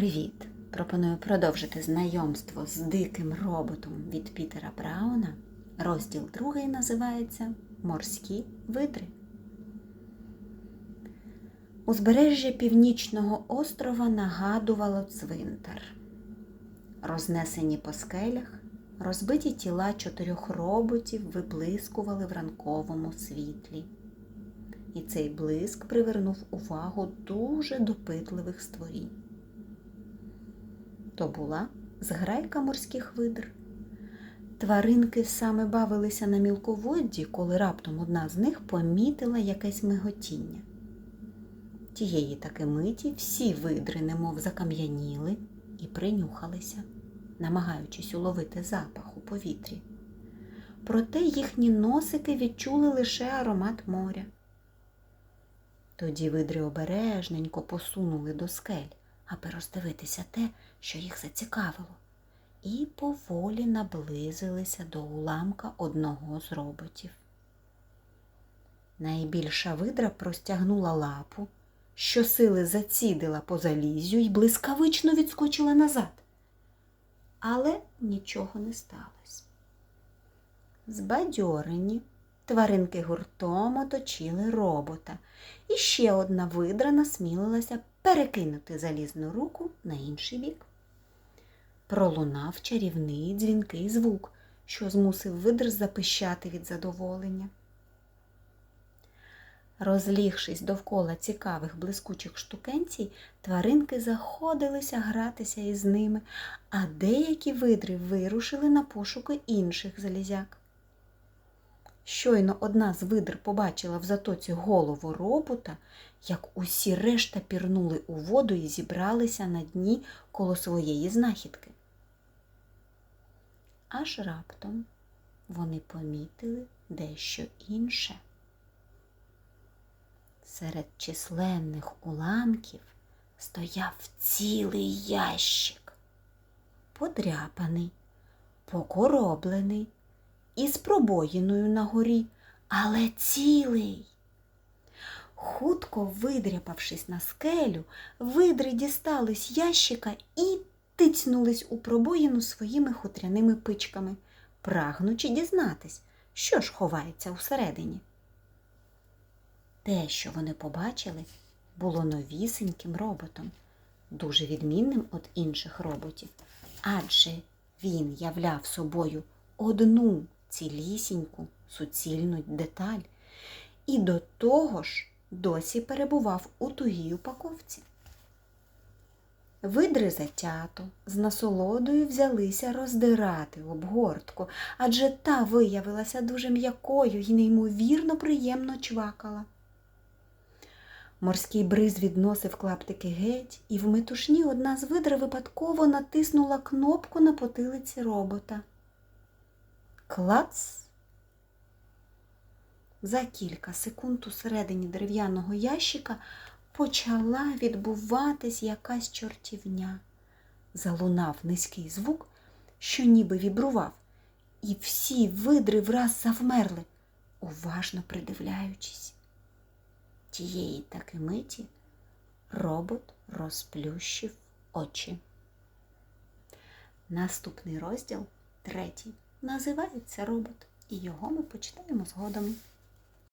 Привіт! Пропоную продовжити знайомство з диким роботом від Пітера Брауна. Розділ другий називається Морські видри. Узбережжя північного острова нагадувало цвинтар. Рознесені по скелях, розбиті тіла чотирьох роботів виблискували в ранковому світлі. І цей блиск привернув увагу дуже допитливих створінь. То була зграйка морських видр. Тваринки саме бавилися на мілководді, коли раптом одна з них помітила якесь миготіння. Тієї таки миті всі видри немов закам'яніли і принюхалися, намагаючись уловити запах у повітрі. Проте їхні носики відчули лише аромат моря. Тоді видри обережненько посунули до скель, аби роздивитися те, що їх зацікавило, і поволі наблизилися до уламка одного з роботів. Найбільша видра простягнула лапу, щосили зацідила по залізю і блискавично відскочила назад. Але нічого не сталося. Збадьорені, тваринки гуртом оточили робота, і ще одна видра насмілилася перекинути залізну руку на інший бік. Пролунав чарівний дзвінкий звук, що змусив видр запищати від задоволення. Розлігшись довкола цікавих блискучих штукенцій, тваринки заходилися гратися із ними, а деякі видри вирушили на пошуки інших залізяк. Щойно одна з видр побачила в затоці голову робота, як усі решта пірнули у воду і зібралися на дні коло своєї знахідки. Аж раптом вони помітили дещо інше. Серед численних уламків стояв цілий ящик, подряпаний, покороблений, із пробоїною на горі, але цілий. Хутко видряпавшись на скелю, видри дістались ящика і тицнулись у пробоїну своїми хутряними пичками, прагнучи дізнатись, що ж ховається усередині. Те, що вони побачили, було новісеньким роботом, дуже відмінним від інших роботів, адже він являв собою одну цілісіньку суцільну деталь і до того ж досі перебував у тугій упаковці. Видри затято з насолодою взялися роздирати обгортку, адже та виявилася дуже м'якою і неймовірно приємно чвакала. Морський бриз відносив клаптики геть, і в метушні одна з видр випадково натиснула кнопку на потилиці робота. Клац! За кілька секунд усередині дерев'яного ящика почала відбуватись якась чортівня. Залунав низький звук, що ніби вібрував, і всі видри враз завмерли, уважно придивляючись. Тієї таки миті робот розплющив очі. Наступний розділ, третій, називається робот, і його ми почитаємо згодом.